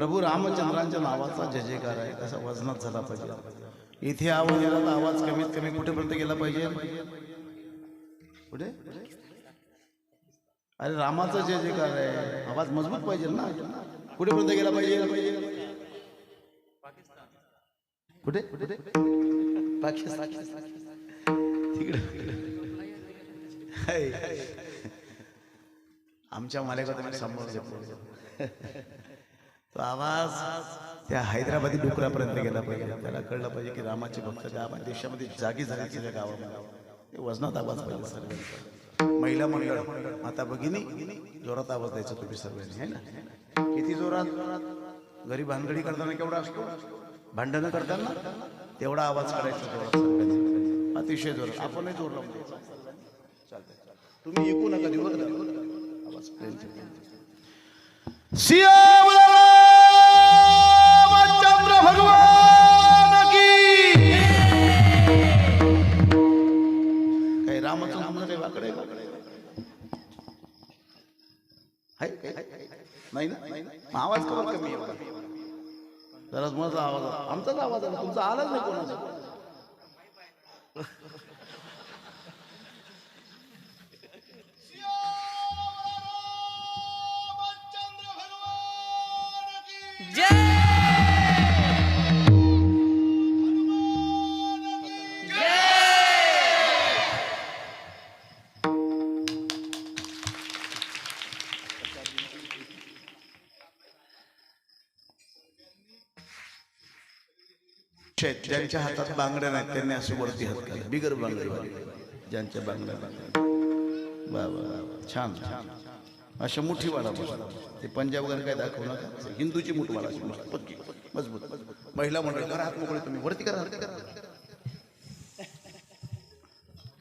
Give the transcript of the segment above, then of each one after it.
प्रभू रामचंद्रांच्या नावाचा जय जयकार आहे कसा वजनात झाला पाहिजे. इथे आवाज गेला तर आवाज कमीत कमी कुठेपर्यंत गेला पाहिजे? कुठे? अरे रामाचा जय जयकार आहे. आवाज मजबूत पाहिजे ना. कुठेपर्यंत गेला पाहिजे? कुठे? कुठे? पाकिस्तान. तिकडे. आमच्या मालिका तुम्ही समोर तो आवाज त्या हैदराबादी डुकरापर्यंत गेला पाहिजे. त्याला कळलं पाहिजे की रामाचे भक्त गाव देशामध्ये जागी झाली सगळ्या गावामध्ये. ते वजनात आवाज पाहिजे सर्व महिला मंडळ माता भगिनी जोरात आवाज द्यायचा तुम्ही सर्वांनी आहे ना? किती जोरात? घरी भानगडी करताना केवढा असतो? भांडणं करताना? तेवढा आवाज करायचा जोरात अतिशय जोरात. आपणही जोर लावून चालतंय तुम्ही ऐकू नका देऊ आवाज सिया रामचंद्र काही वाकडे आहे नाही ना? आवाज कवर कमी आहे जरा माझा आवाज आमचाच आवाज आला. तुमचा आलाच नाही कोणाचा. शेत ज्यांच्या हातात बांगड्या नाहीत त्यांनी असं वरती हात केला बिगर बांगडी ज्यांच्या बांगड्या बांगड्या वा छान छान. अशा मुठी वाढा ते पंजाब वगैरे काय दाखवू नका. हिंदूची मुठ वाढा अशी पक्की. मजबूत. महिला मंडळ करा हात मोकळे तुम्ही. वरती करा वरती करा.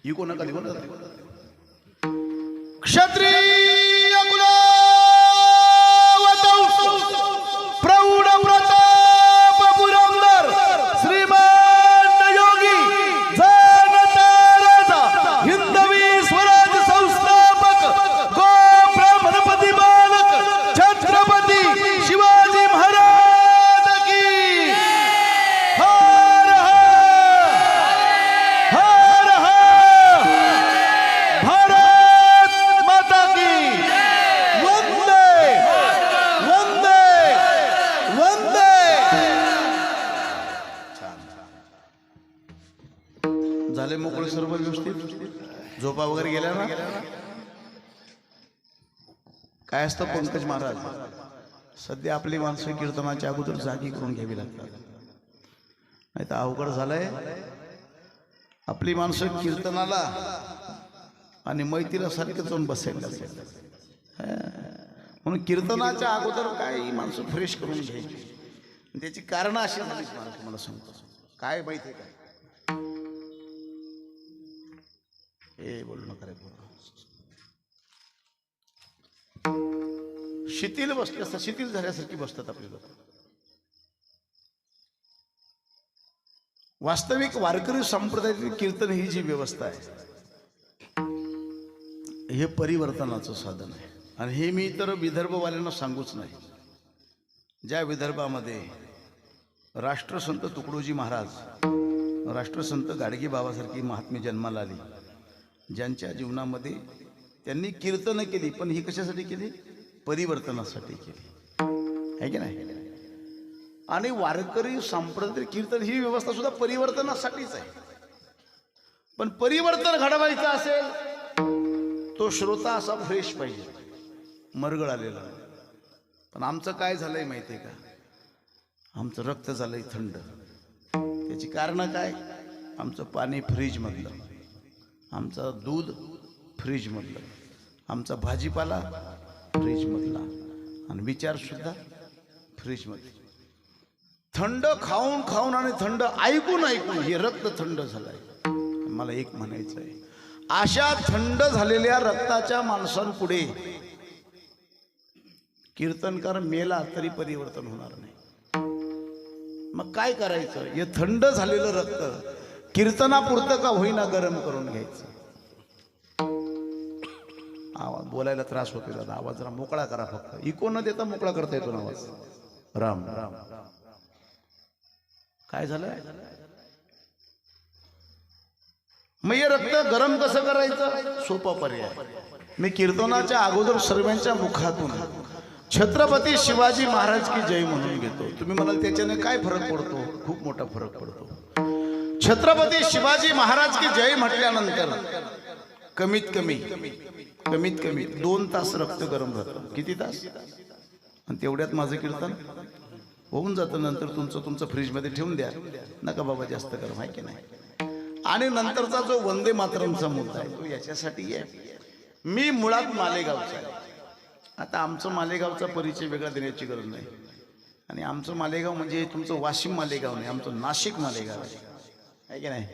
इको नका देऊ पंकज महाराज सध्या आपली माणसं कीर्तनाच्या अगोदर जागी करून घ्यावी लागतात. नाही तर अवघड झालंय. आपली माणसं कीर्तनाला आणि मैत्रीला सारखं जाऊन बसायला म्हणून कीर्तनाच्या अगोदर काय ही माणसं फ्रेश करून घ्यायची? त्याची कारणं अशी झाली तुम्हाला सांगतो. काय माहिती काय? हे बोलू नका रे शिथिल बसले असतात शिथिल झाल्यासारखी बसतात आपली लोक. वास्तविक वारकरी संप्रदायातील कीर्तन ही जी व्यवस्था आहे हे परिवर्तनाचं साधन आहे. आणि हे मी तर विदर्भवाल्यांना सांगूच नाही. ज्या विदर्भामध्ये राष्ट्रसंत तुकडोजी महाराज राष्ट्रसंत गाडगे बाबासारखी महात्मे जन्माला आली ज्यांच्या जीवनामध्ये त्यांनी कीर्तनं केली पण ही कशासाठी केली? परिवर्तनासाठी केली. आहे की नाही? आणि वारकरी संप्रदाय कीर्तन ही व्यवस्था सुद्धा परिवर्तनासाठीच आहे. पण परिवर्तन घडवायचं असेल तो श्रोता असा फ्रेश पाहिजे. मरगळ आलेला. पण आमचं काय झालंय माहिती आहे का? आमचं रक्त झालंय थंड. त्याची कारणं काय? आमचं पाणी फ्रीजमधलं. आमचं दूध फ्रीजमधलं. आमचा भाजीपाला फ्रीजमधला. आणि विचारसुद्धा फ्रीजमधला थंड खाऊन खाऊन आणि थंड ऐकून ऐकून हे रक्त थंड झालंय. मला एक म्हणायचं आहे अशा थंड झालेल्या रक्ताच्या माणसांपुढे कीर्तनकार मेला तरी परिवर्तन होणार नाही. मग काय करायचं? हे थंड झालेलं रक्त कीर्तनापुरतं का होईना गरम करून घ्यायचं? आवाज बोलायला त्रास होतो दादा आवाज जरा मोकळा करा फक्त. इको न देता मोकळा करता येतो ना आवाज. राम राम. काय झालं? मग हे रक्त गरम कसं करायचं? सोपा पर्याय. मी कीर्तनाच्या अगोदर सर्वांच्या मुखातून छत्रपती शिवाजी महाराज की जय म्हणून घेतो. तुम्ही म्हणाल त्याच्याने काय फरक पडतो? खूप मोठा फरक पडतो. छत्रपती शिवाजी महाराज की जय म्हटल्यानंतर कमीत कमी कमीत कमी दोन तास रक्त गरम राहतं. किती तास? आणि तेवढ्यात माझं कीर्तन होऊन जातं. नंतर तुमचं तुमचं फ्रीजमध्ये ठेवून द्या. नका बाबा जास्त गरम आहे की नाही? आणि नंतरचा जो वंदे मातरमचा मुद्दा आहे तो याच्यासाठी आहे. मी मुळात मालेगावचा आता आमचं मालेगावचा परिचय वेगळा देण्याची गरज नाही. आणि आमचं मालेगाव म्हणजे तुमचं वाशिम मालेगाव नाही आमचं नाशिक मालेगाव आहे. की नाही?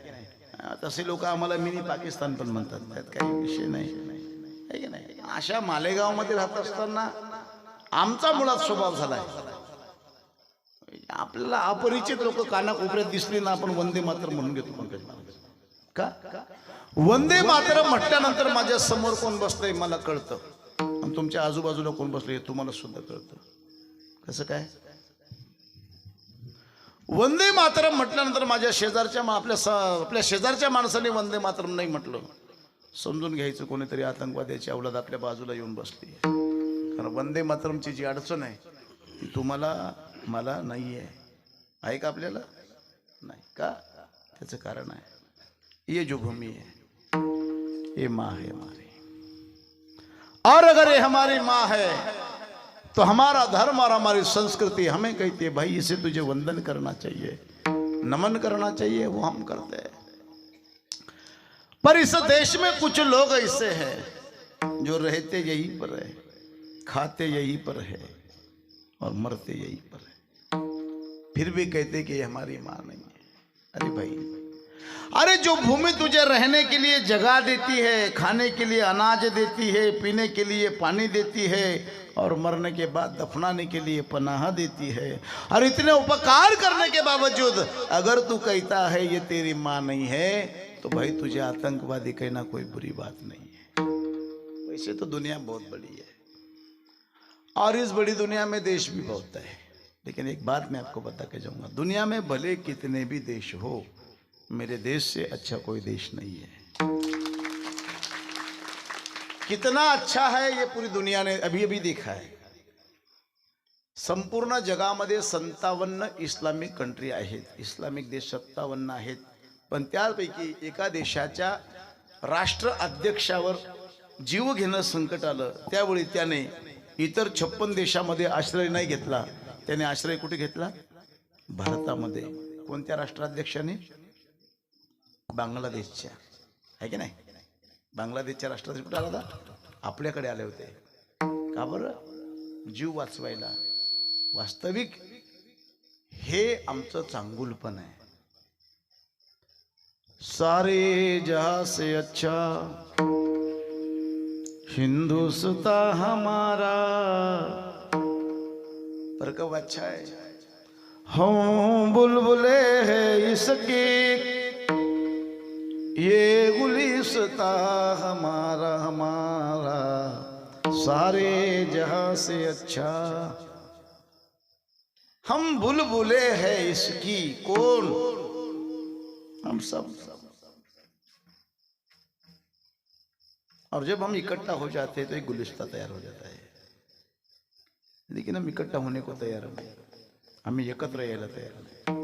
तसे लोक आम्हाला मिनी पाकिस्तान पण म्हणतात. त्यात काही विषय नाही. आहे की नाही? अशा मालेगावमध्ये राहत असताना आमचा मुळात स्वभाव झाला आहे आपल्याला अपरिचित लोक कानाकोपऱ्यात दिसली ना आपण वंदे मात्र म्हणून घेतो पंकज का? वंदे मात्र म्हटल्यानंतर माझ्यासमोर कोण बसतंय मला कळतं. आणि तुमच्या आजूबाजूला कोण बसलंय हे तुम्हाला सुद्धा कळतं. कसं काय? वंदे मातरम म्हटल्यानंतर माझ्या शेजारच्या आपल्या स- आपल्या शेजारच्या माणसाने वंदे मातरम नाही म्हटलं. समजून घ्यायचं कोणीतरी आतंकवाद्याची अवलाद आपल्या बाजूला येऊन बसली. कारण वंदे मातरमची जी अडचण आहे ती तुम्हाला मला नाही आहे. आहे का आपल्याला? नाही. का? त्याचं कारण आहे. ये जो भूमी है ये माँ है हमारी. और अगर ये हमारी माँ है तो हमारा धर्म और हमारी संस्कृति हमें कहती है भाई इसे तुझे वंदन करना चाहिए। नमन करना चाहिए वो हम करते हैं। पर इस देश में कुछ लोग ऐसे हैं जो रहते यहीं पर है, खाते यहीं पर है और मरते यहीं पर है। फिर भी कहते कि हमारी माँ नहीं है। अरे भाई, अरे जो भूमि तुझे रहने के लिए जगह देती है, खाने के लिए अनाज देती है, पीने के लिए पानी देती है और मरने के बाद दफनाने के लिए पनाह देती है, और इतने उपकार करने के बावजूद अगर तू कहता है ये तेरी माँ नहीं है तो भाई तुझे आतंकवादी कहना कोई बुरी बात नहीं है। वैसे तो दुनिया बहुत बड़ी है। और इस बड़ी दुनिया में देश भी बहुत है। लेकिन एक बात मैं आपको बता के जाऊँगा, दुनिया में भले कितने भी देश हो, मेरे देश से अच्छा कोई देश नहीं है। कितना अच्छा है ये पूरी दुनिया ने अभी अभी देखा है। संपूर्ण जगामध्ये संतावन्न इस्लामिक कंट्री आहेत, इस्लामिक देश सत्तावन्न आहेत पण त्यापैकी एका देशाच्या राष्ट्र अध्यक्षावर जीव घेणं संकट आलं. त्यावेळी त्याने इतर छप्पन देशामध्ये आश्रय नाही घेतला. त्याने आश्रय कुठे घेतला? भारतामध्ये. कोणत्या राष्ट्राध्यक्षाने? बांगलादेशच्या. आहे की नाही? बांगलादेशच्या राष्ट्राध्यक्ष कुठे आला होता? आपल्याकडे आले होते. का बरं? जीव वाचवायला. वास्तविक हे आमचं चांगुलपण आहे. सारे जहा से अच्छा। हिंदुस्ता हमारा। पर कब अच्छा है? हम बुलबुले है इसकी। ये गुलिस्ता हमारा हमारा। सारे जहाँ से अच्छा। हम बुलबुले है इसकी कौन? हम सब। और जब हम इकट्ठा हो जाते हैं तो एक गुलिस्ता तैयार हो जाता है। लेकिन हम इकट्ठा होने को तैयार नहीं आम्ही एकत्र यायला तयार नाही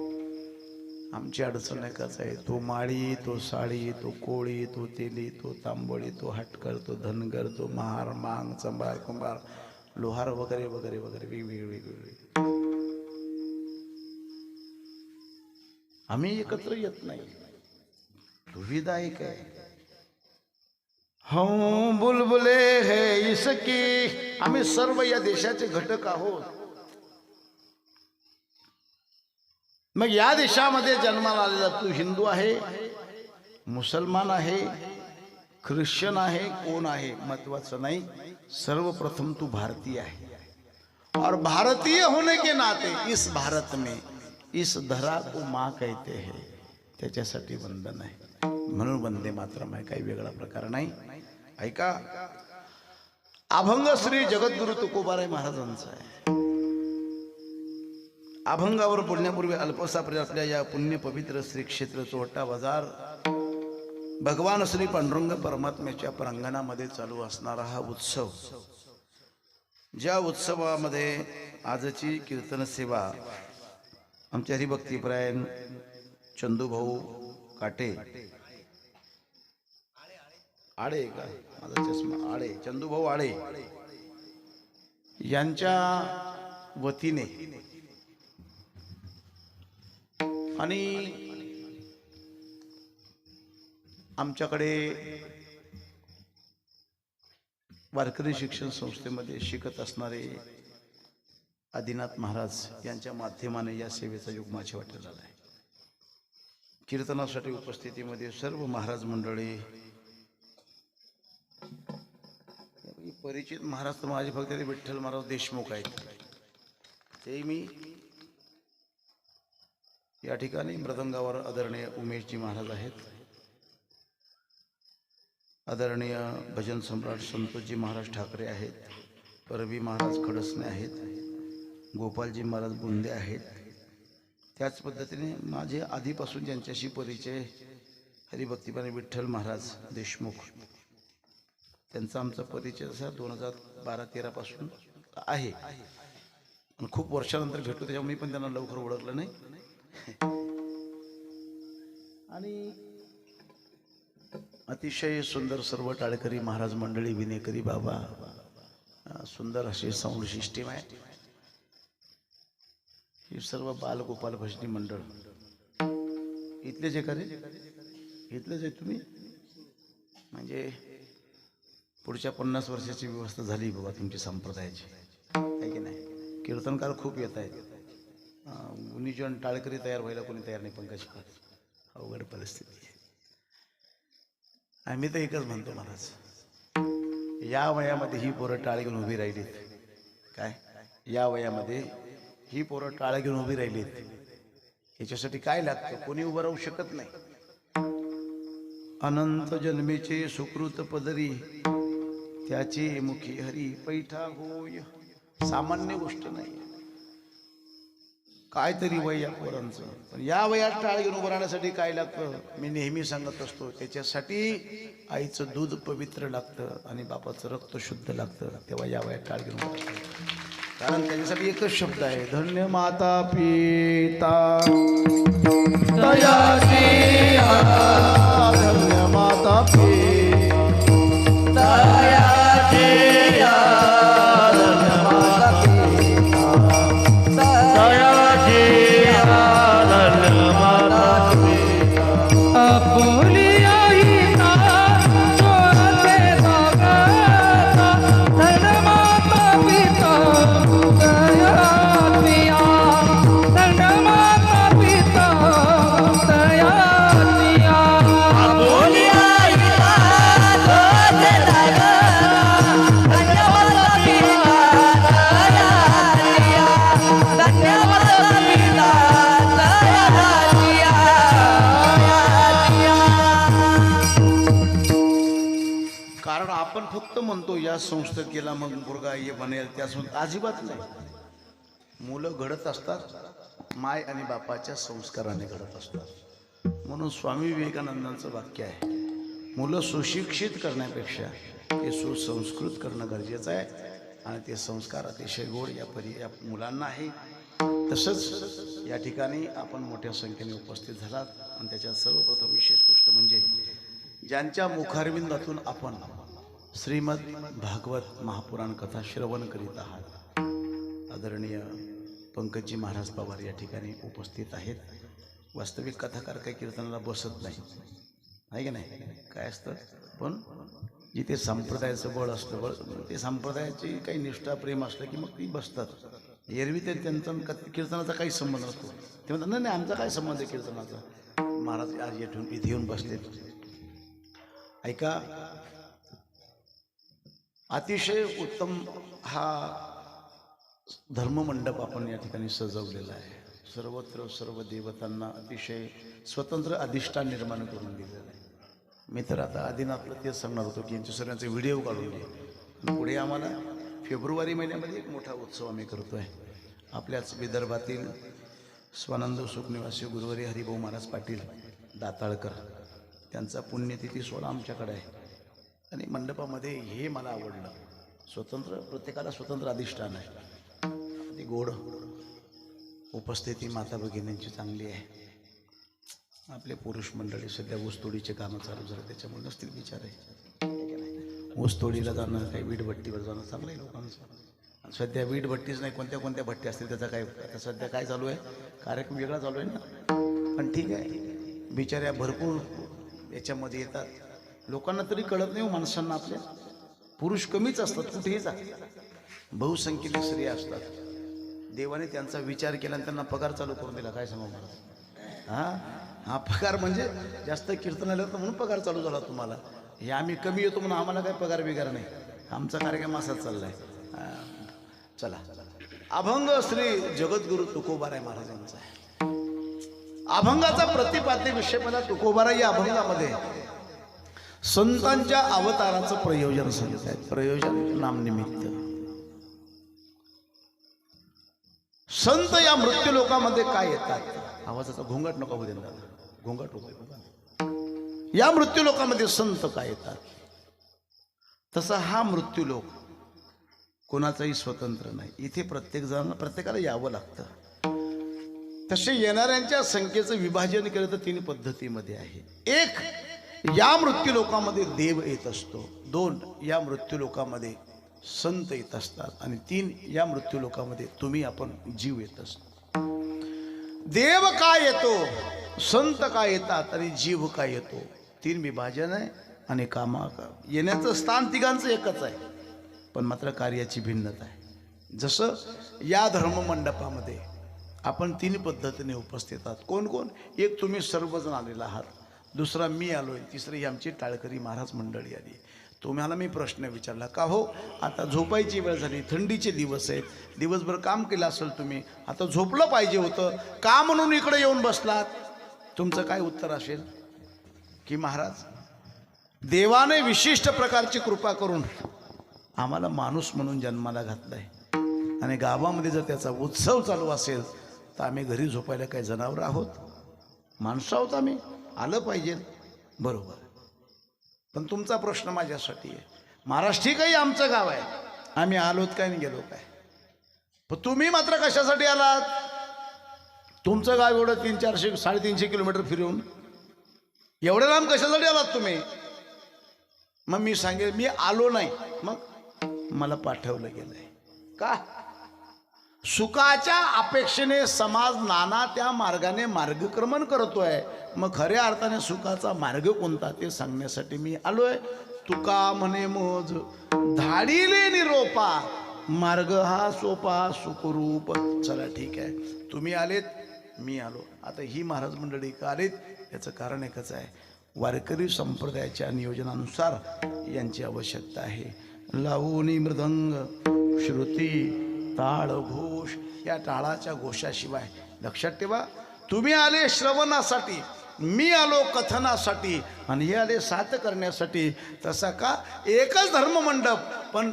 आमची अडचण कसं आहे तो माळी तो साळी तो कोळी तो तेली तो तांबोळी तो हटकर तो धनगर तो महार मांग चंबार कुंभार लोहार वगैरे वगैरे वगैरे वेगवेगळे वेगवेगळे आम्ही एकत्र येत नाही. दुविधा एक आहे. हो बुलबुले है इसकी. आम्ही सर्व या देशाचे घटक आहोत. मग या देशामध्ये जन्माला आलेला तू हिंदू आहे मुसलमान आहे ख्रिश्चन आहे कोण आहे? महत्वाचं नाही. सर्वप्रथम तू भारतीय आहे. और भारतीय होने के नाते इस भारत में इस धरा को माँ कहते हैं। त्याच्यासाठी वंदन आहे। म्हणून वंदे मातरम आहे काही वेगळा प्रकार नाही। ऐका अभंग श्री जगद्गुरु तुकोबाराय महाराजांचा आहे। अभंगावर बोलण्यापूर्वी अल्पसा आपल्या या पुण्य पवित्र श्री क्षेत्र चोहट्टा बाजार भगवान श्री पांडुरंग परमात्म्याच्या प्रांगणामध्ये चालू असणारा हा उत्सव। ज्या उत्सवामध्ये आजची कीर्तन सेवा आमचे हरिभक्तीपरायण चंदूभाऊ काटे. आडे का? माझा चष्मा. आडे. चंदूभाऊ आडे. यांच्या वतीने. आणि आमच्याकडे वारकरी शिक्षण संस्थेमध्ये शिकत असणारे आदिनाथ महाराज यांच्या माध्यमाने या सेवेचा युग माझ्या वाटत आला आहे. कीर्तनासाठी उपस्थितीमध्ये सर्व महाराज मंडळी परिचित महाराज तर माझे फक्त ते विठ्ठल महाराज देशमुख आहेत. ते मी या ठिकाणी मृदंगावर आदरणीय उमेशजी महाराज आहेत. आदरणीय भजन सम्राट संतोषजी महाराज ठाकरे आहेत. परवी महाराज खडसणे आहेत. गोपालजी महाराज बुंदे आहेत. त्याच पद्धतीने माझे आधीपासून ज्यांच्याशी परिचय हरिभक्तीपणे विठ्ठल महाराज देशमुख त्यांचा आमचा परिचय असा दोन हजार बारा तेरापासून आहे. खूप वर्षानंतर भेटलो त्याच्यामुळे मी पण त्यांना लवकर ओळखलं नाही. आणि अतिशय सुंदर सर्व टाळकरी महाराज मंडळी विनेकरी बाबा सुंदर असे साऊंड सिस्टीम आहे. हे सर्व बालगोपाल भजनी मंडळ. इथलेच आहे का रे इथलेच आहे तुम्ही म्हणजे पुढच्या पन्नास वर्षाची व्यवस्था झाली बाबा तुमची संप्रदायाची. आहे की नाही? कीर्तनकार खूप येत आहेत. गुनिजन टाळकरी तयार व्हायला कोणी तयार नाही पंकज अवघड परिस्थिती आहे. आम्ही तर एकच म्हणतो महाराज या वयामध्ये ही पोरं टाळ घेऊन उभी राहिलीत. काय? या वयामध्ये ही पोरं टाळ घेऊन उभी राहिलीत याच्यासाठी काय लागतं? कोणी उभं राहू शकत नाही. अनंत जन्मेचे सुकृत पदरी त्याचे मुखी हरी पैठा होय. सामान्य गोष्ट नाही. काय तरी वय या पोरांचं. पण या वयात टाळ घेऊन उभं राहण्यासाठी काय लागतं? मी नेहमी सांगत असतो त्याच्यासाठी आईचं दूध पवित्र लागतं आणि बापाचं रक्त शुद्ध लागतं. तेव्हा या वयात टाळ घेऊन उभं कारण त्याच्यासाठी एकच शब्द आहे धन्य माता पिता. धन्य माता पिता. आपण फक्त म्हणतो या संस्थेत गेला मग मुलगा हे बनेल त्या संस्था अजिबात नाही. मुलं घडत असतात माय आणि बापाच्या संस्काराने घडत असतात. म्हणून स्वामी विवेकानंदांचं वाक्य आहे मुलं सुशिक्षित करण्यापेक्षा ते सुसंस्कृत करणं गरजेचं आहे आणि ते संस्कार अतिशय गोड या परी या मुलांना आहे. तसंच या ठिकाणी आपण मोठ्या संख्येने उपस्थित झालात आणि त्याच्यात सर्वप्रथम विशेष गोष्ट म्हणजे ज्यांच्या मुखारविंदातून आपण श्रीमद भागवत महापुराण कथा श्रवण करीत आहात. आदरणीय पंकजी महाराज पवार या ठिकाणी उपस्थित आहेत. वास्तविक कथाकार काही कीर्तनाला बसत नाही आहे की नाही? काय असतं? पण जिथे संप्रदायाचं बळ असतं बळ ते संप्रदायाची काही निष्ठा प्रेम असलं की मग ती बसतात. एरवी ते त्यांचा क- कीर्तनाचा काही संबंध नसतो. ते म्हणतात नाही नाही आमचा काय संबंध आहे कीर्तनाचा? महाराज आज येथून इथे येऊन बसले ऐका अतिशय उत्तम हा धर्ममंडप आपण या ठिकाणी सजवलेला आहे. सर्वत्र सर्व देवतांना अतिशय स्वतंत्र अधिष्ठान निर्माण करून दिलेलं आहे. मी तर आता आदिनाथला तेच सांगणार होतो की यांच्या सर्वांचे व्हिडिओ काढून घे. पुढे आम्हाला फेब्रुवारी महिन्यामध्ये एक मोठा उत्सव आम्ही करतो आहे आपल्याच विदर्भातील स्वानंद सुखनिवासी गुरुवारी हरिभाऊ महाराज पाटील दाताळकर त्यांचा पुण्यतिथी सोहळा आमच्याकडे आहे. आणि मंडपामध्ये हे मला आवडलं. स्वतंत्र प्रत्येकाला स्वतंत्र अधिष्ठान आहे. ती गोड उपस्थिती माता भगिनींची चांगली आहे. आपले पुरुष मंडळी सध्या ऊसतोडीचे कामं चालू झालं त्याच्यामुळे नसतील विचार आहे ऊसतोडीला जाणं काही वीटभट्टीवर जाणं चांगलं आहे लोकांचं सध्या वीटभट्टीच नाही कोणत्या कोणत्या भट्टी असतील त्याचा काय आता सध्या काय चालू आहे? कार्यक्रम वेगळा चालू आहे ना. पण ठीक आहे. बिचाऱ्या भरपूर याच्यामध्ये येतात. लोकांना तरी कळत नाही हो माणसांना आपल्या. पुरुष कमीच असतात कुठेही जा. बहुसंख्येने स्त्रिया असतात. देवाने त्यांचा विचार केला आणि त्यांना पगार चालू करून दिला. काय सांगू मला? हा? हा पगार म्हणजे जास्त कीर्तन आलं तर म्हणून पगार चालू झाला तुम्हाला. हे आम्ही कमी येतो म्हणून आम्हाला काय पगार बिगार नाही. आमचा कार्यक्रम असाच चाललाय. हा, चला. अभंग श्री जगद्गुरु तुकोबाराय महाराजांचा आहे. अभंगाचा प्रतिपाद्य विषय मला तुकोबाराय या अभंगामध्ये संतांच्या अवताराचं प्रयोजन सांगत आहेत प्रयोजन नामनिमित्त संत या मृत्यू लोकामध्ये काय येतात? आवाजाचा घोंगट नको होऊ देणार घोंगट होते या मृत्यू लोकामध्ये संत काय येतात? तसा हा मृत्यू लोक कोणाचाही स्वतंत्र नाही. इथे प्रत्येक जण प्रत्येकाला यावं लागतं. तसे येणाऱ्यांच्या संख्येचं विभाजन केलं तर तीन पद्धतीमध्ये आहे. एक या मृत्यू लोकामध्ये देव येत असतो. दोन या मृत्यू लोकामध्ये संत येत असतात. आणि तीन या मृत्यू लोकामध्ये तुम्ही आपण जीव येत असतो. देव काय येतो? संत काय येतात? आणि जीव काय येतो? तीन विभाजन आहे आणि कामा येण्याचं स्थान तिघांचं एकच आहे. पण मात्र कार्याची भिन्नता आहे. जसं या धर्ममंडपामध्ये आपण तीन पद्धतीने उपस्थित आहात. कोण कोण? एक तुम्ही सर्वजण आलेला आहात. दुसरा मी आलोय तिसरी ही आमची टाळकरी महाराज मंडळी आली. तुम्हाला मी प्रश्न विचारला का हो? आता झोपायची वेळ झाली थंडीचे दिवस आहेत दिवसभर काम केलं असेल तुम्ही आता झोपलं पाहिजे होतं का म्हणून इकडे येऊन बसलात? तुमचं काय उत्तर असेल? की महाराज देवाने विशिष्ट प्रकारची कृपा करून आम्हाला माणूस म्हणून जन्माला घातलाय. आणि गावामध्ये जर त्याचा उत्सव चालू असेल तर आम्ही घरी झोपायला काही जनावर आहोत. माणसं आहोत आम्ही. आलं पाहिजे. बरोबर. पण तुमचा प्रश्न माझ्यासाठी आहे. महाराष्ट्री काही आमचं गाव आहे. आम्ही आलोत काय आणि गेलो काय? पण तुम्ही मात्र कशासाठी आलात? तुमचं गाव एवढं तीन चारशे साडेतीनशे किलोमीटर फिरून. एवढं लांब कशासाठी आलात तुम्ही? मग मी सांगेल मी आलो नाही. मग मला पाठवलं गेलं आहे का? सुखाच्या अपेक्षेने समाज नाना त्या मार्गाने मार्गक्रमण करतोय. मग खऱ्या अर्थाने सुखाचा मार्ग कोणता ते सांगण्यासाठी मी आलोय. तुका म्हणे मोज धाडीले निरोपा. मार्ग हा सोपा सुखरूप. चला ठीक आहे. तुम्ही आलेत मी आलो. आता ही महाराज मंडळी का आलेत याचं कारण एकच आहे. वारकरी संप्रदायाच्या नियोजनानुसार यांची आवश्यकता आहे. लावणी मृदंग श्रुती टाळ घोष या टाळाच्या घोषाशिवाय लक्षात ठेवा तुम्ही आले श्रवणासाठी मी आलो कथनासाठी आणि हे आले साथ करण्यासाठी तसा का एकच धर्ममंडप पण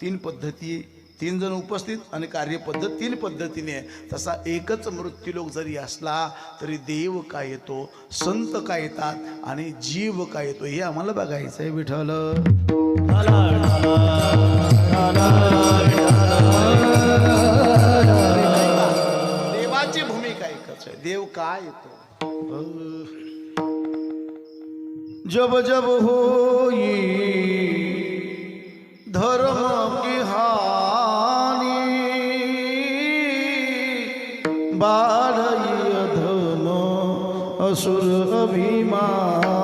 तीन पद्धती तीन जण उपस्थित आणि कार्यपद्धत तीन पद्धतीने तसा एकच मृत्यूलोक जरी असला तरी देव का येतो संत का येतात आणि जीव का येतो हे आम्हाला बघायचं आहे विठ्ठल येतो. जब जब होई धर्म की हानी बाढई अधम असुर अभिमानी।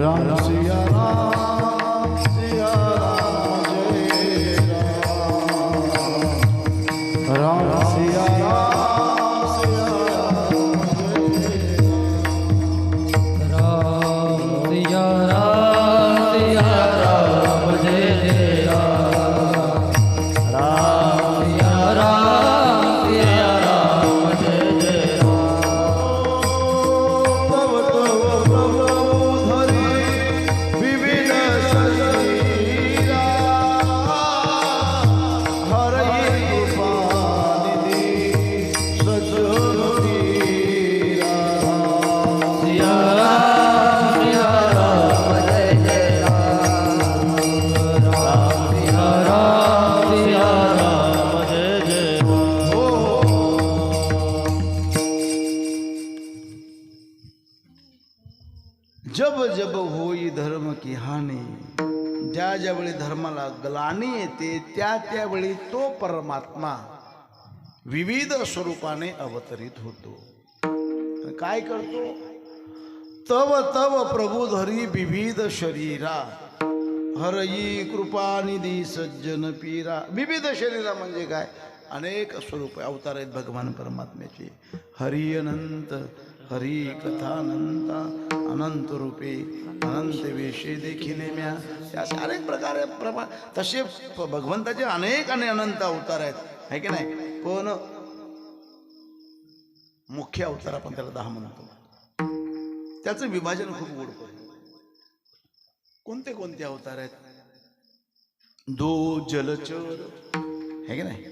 राम सिया राम सिया राम जय राम राम सिया राम। जब जब होई धर्म की हानी ज्या ज्यावेळी धर्माला ग्लानी येते त्या त्यावेळी तो परमात्मा विविध स्वरूपाने अवतरित होतो. काय करतो? तव तव प्रभू धरी विविध शरीरा हरई कृपा निधी सज्जन पीरा. विविध शरीरा म्हणजे काय? अनेक स्वरूप अवतार आहेत भगवान परमात्म्याचे. हरिअनंत हरी कथानंता अनंत रूपे अनंत वेशे देखील म्या हे असे अनेक प्रकारे प्रभा तसे भगवंताचे अनेक आणि अनंत अवतार आहेत. आहे की नाही? पण मुख्य अवतार आपण त्याला दहा म्हणतो. त्याचं विभाजन खूप गोड कोणते कोणते अवतार आहेत? दो जलचर. है की नाही?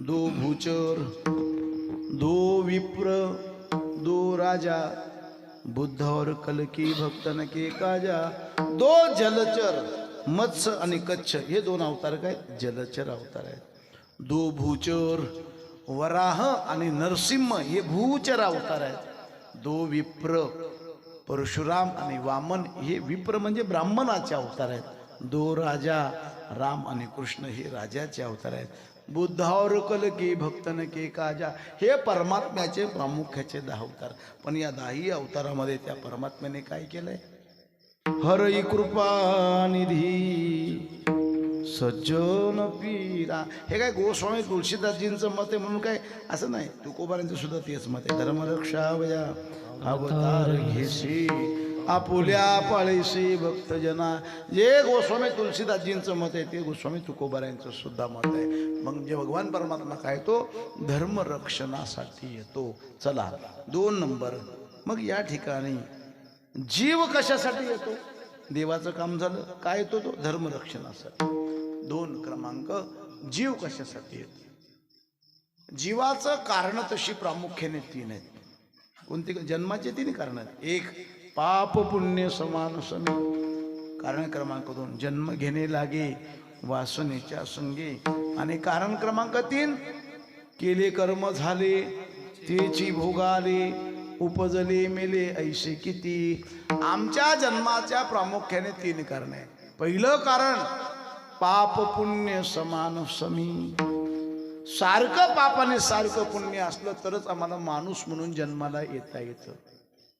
दो भूचर. दो विप्र. दो राजा बुद्ध और कलकी भक्तन के काजा। दो जलचर मत्स्य आणि कच्छ हे दोन अवतार काय? जलचर अवतार आहेत. दो भूचर वराह आणि नरसिंह हे भूचर अवतार आहेत. दो विप्र परशुराम आणि वामन हे विप्र म्हणजे ब्राह्मणाचे अवतार आहेत. दो राजा राम आणि कृष्ण हे राजाचे अवतार आहेत. बुद्धावर कल की भक्तन के काजा. हे परमात्म्याचे प्रामुख्याचे दहा अवतार पण या दहाही अवतारामध्ये त्या परमात्म्याने काय केलंय? हरई कृपा निधी सज्जन पीरा. हे काय गोस्वामी तुळशीदासजींचं मत आहे म्हणून काय? असं नाही. तुकोबारांचं सुद्धा तेच मत आहे. धर्मरक्षावया अवतार घेशी. आपुल्या पाळीशी भक्तजना जे गोस्वामी तुलसीदासजींचं मत आहे ते गोस्वामी तुकोबारांचं सुद्धा मत आहे. मग जे भगवान परमात्मा काय तो? धर्मरक्षणासाठी येतो. चला दोन नंबर. मग या ठिकाणी जीव कशासाठी येतो? देवाचं काम झालं काय येतो तो? धर्मरक्षणासाठी. दोन क्रमांक जीव कशासाठी येतो? जीवाचं कारण तशी प्रामुख्याने तीन आहेत. कोणती? जन्माचे तीन कारण आहेत. एक पाप पुण्य समान समी. कारण क्रमांक दोन जन्म घेणे लागे वासनेच्या संगे. आणि कारण क्रमांक तीन केले कर्म झाले तेची भोगाले उपजले मेले ऐसे किती. आमच्या जन्माच्या प्रामुख्याने तीन कारण आहे पहिलं कारण पाप पुण्य समान समी. सारखं पाप आणि सारखं पुण्य असलं तरच आम्हाला माणूस म्हणून जन्माला येता येतं.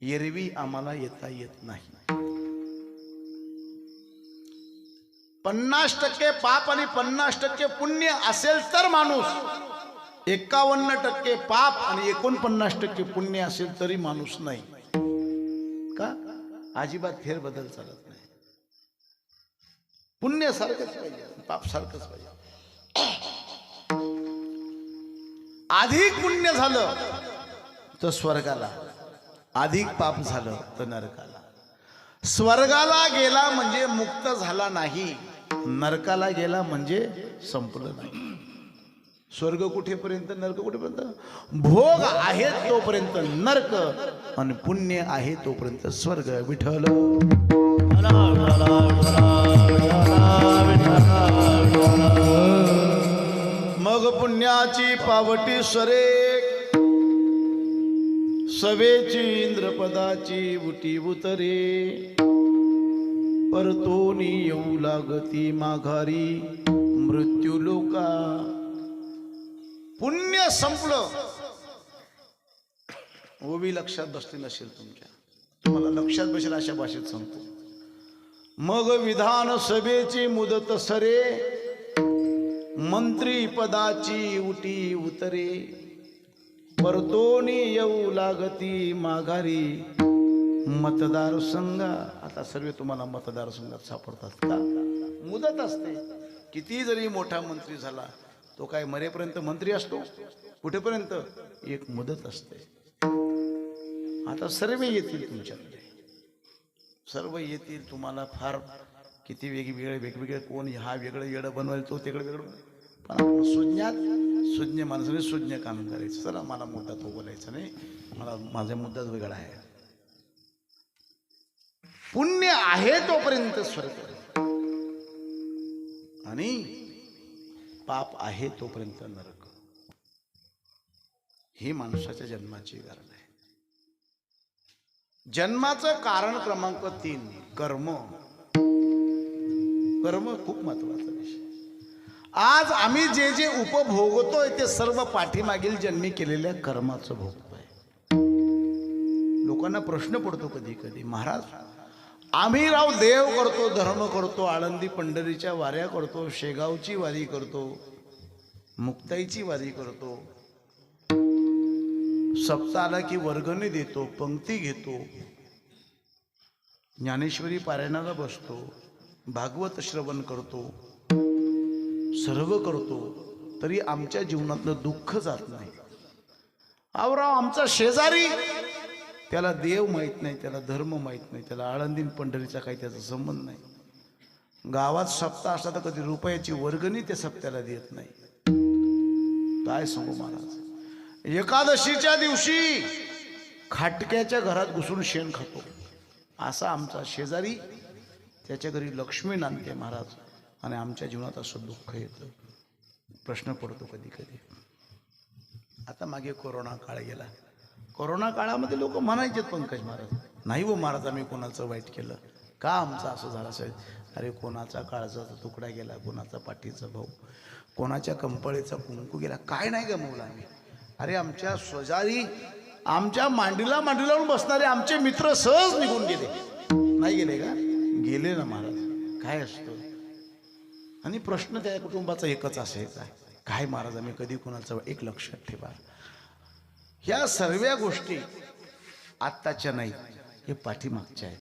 एरवी आम्हाला येता येत नाही. पन्नास टक्के पाप आणि पन्नास टक्के पुण्य असेल तर माणूस एकावन्न टक्के पाप आणि एकोणपन्नास टक्के पुण्य असेल तरी माणूस नाही. का? अजिबात फेरबदल चालत नाही. पुण्य सारखंच पाहिजे पाप सारखंच पाहिजे. अधिक पुण्य झालं तर स्वर्गाला. अधिक पाप झालं तर नरकाला. स्वर्गाला गेला म्हणजे मुक्त झाला नाही नरकाला गेला म्हणजे संपलं नाही. स्वर्ग कुठेपर्यंत? नरक कुठेपर्यंत? भोग आहे तोपर्यंत नरक आणि पुण्य आहे तोपर्यंत स्वर्ग. विठल मग पुण्याची पावटी सरे. सवेची इंद्रपदाची उटी उतरे. परतोनी येऊ लागती माघारी मृत्यू लोका. पुण्य संपलं. ओबी लक्षात बसली नसेल तुमच्या. तुम्हाला लक्षात बसेल अशा भाषेत सांगतो. मग विधान सभेची मुदत सरे. मंत्री पदाची उटी उतरे. परतोनी येऊ लागती माघारी. मतदारसंघ आता सर्व तुम्हाला मतदारसंघात सापडतात का? मुदत असते. किती जरी मोठा मंत्री झाला तो काय मरेपर्यंत मंत्री असतो? कुठेपर्यंत? एक मुदत असते. आता सर्व येतील तुमच्याकडे. सर्व येतील तुम्हाला फार किती वेगवेगळे वेगवेगळे कोण हा वेगळं येडं बनवायला तो तिकडे वेगळं पण आपण सुज्ञात सुज्ञ माणसाने सुज्ञ काम करायचं. चला मला मुद्दा तो बोलायचा नाही. मला माझा मुद्दाच वेगळा आहे. पुण्य आहे तोपर्यंत स्वर्ग. आणि पाप आहे तोपर्यंत नरक. ही माणसाच्या जन्माची कारण आहे. जन्माचं कारण क्रमांक तीन कर्म. कर्म खूप महत्त्वाचा विषय. आज आम्ही जे जे उपभोगतोय ते सर्व पाठीमागील जन्मी केलेल्या कर्माचं भोगतोय. लोकांना प्रश्न पडतो कधी कधी महाराज आम्ही राव देव करतो धर्म करतो आळंदी पंढरीच्या वाऱ्या करतो शेगावची वारी करतो मुक्ताईची वारी करतो सप्ताह आला की वर्गणी देतो पंक्ती घेतो ज्ञानेश्वरी पारायणाला बसतो भागवत श्रवण करतो सर्व करतो तरी आमच्या जीवनातलं दुःख जात नाही. आवराव आमचा शेजारी त्याला देव माहीत नाही त्याला धर्म माहीत नाही त्याला आळंदीन पंढरीचा काही त्याचा संबंध नाही. गावात सप्ताह असला तर कधी रुपयाची वर्गणी ते सप्त्याला देत नाही. काय सांगू महाराज? एकादशीच्या दिवशी खाटक्याच्या घरात घुसून शेण खातो. असा आमचा शेजारी त्याच्या घरी लक्ष्मी नांदते महाराज. आणि आमच्या जीवनात असं दुःख येतं. प्रश्न पडतो कधी कधी आता मागे कोरोना काळ गेला. कोरोना काळामध्ये लोक म्हणायचे पंकज महाराज नाही हो महाराज आम्ही कोणाचं वाईट केलं? का आमचं असं झालं असेल? अरे कोणाचा काळजाचा तुकडा गेला कोणाचा पाठीचा भाऊ कोणाच्या कंपळीचा कुंकू गेला काय नाही गमवलं आम्ही. अरे आमच्या शेजारी आमच्या मांडीला मांडी लावून बसणारे आमचे मित्र सहज निघून गेले. नाही गेले का? गेले ना महाराज. काय असतं? आणि प्रश्न त्या कुटुंबाचा एकच असायचा. काय महाराज आम्ही कधी कोणाचं एक लक्षात ठेवा? ह्या सर्व गोष्टी आत्ताच्या नाही हे पाठीमागच्या आहेत.